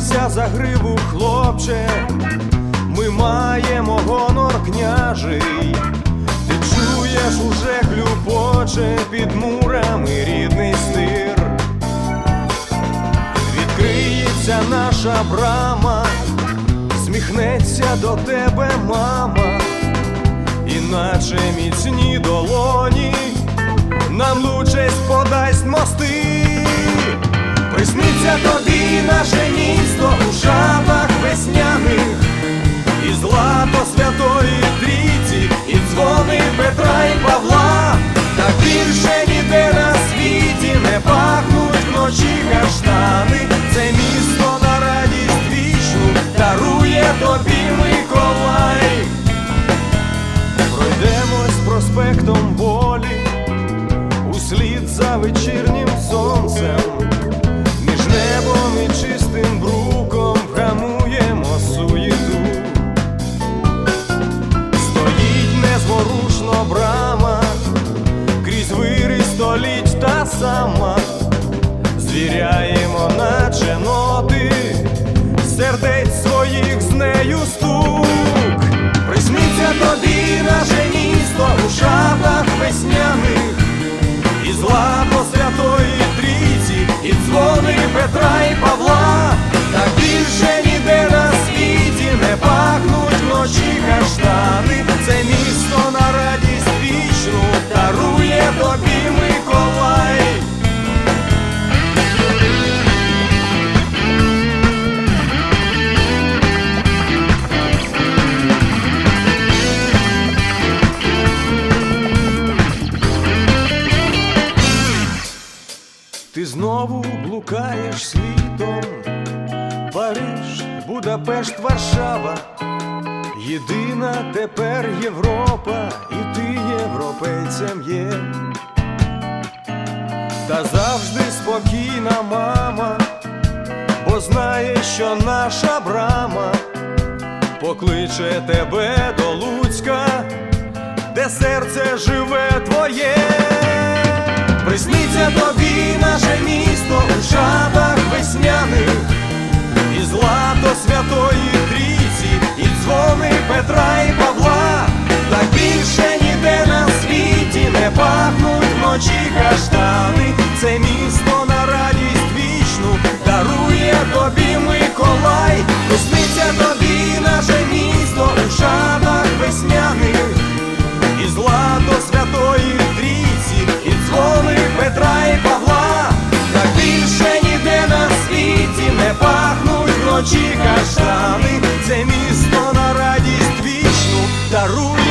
за гриву, хлопче, ми маємо гонор княжий. Ти чуєш, уже хлюпоче під мурами рідний стир. Відкриється наша брама, сміхнеться до тебе мама, іначе міцні долоні нам лучесть подасть мости. Тобі наше місто у шапах весняних, сама, звіряємо, наче ноти, сердець своїх з нею стук. Блукаєш світом, Париж, Будапешт, Варшава, єдина тепер Європа, і ти європейцем є, та завжди спокійна мама, бо знає, що наша брама покличе тебе до Луцька, де серце живе твоє присниться тобі наше місто у шатах весняних, і злато святої трійці, і дзвони Петра і Павла, так більше ніде на світі не пахнуть ночі каштани. даруй.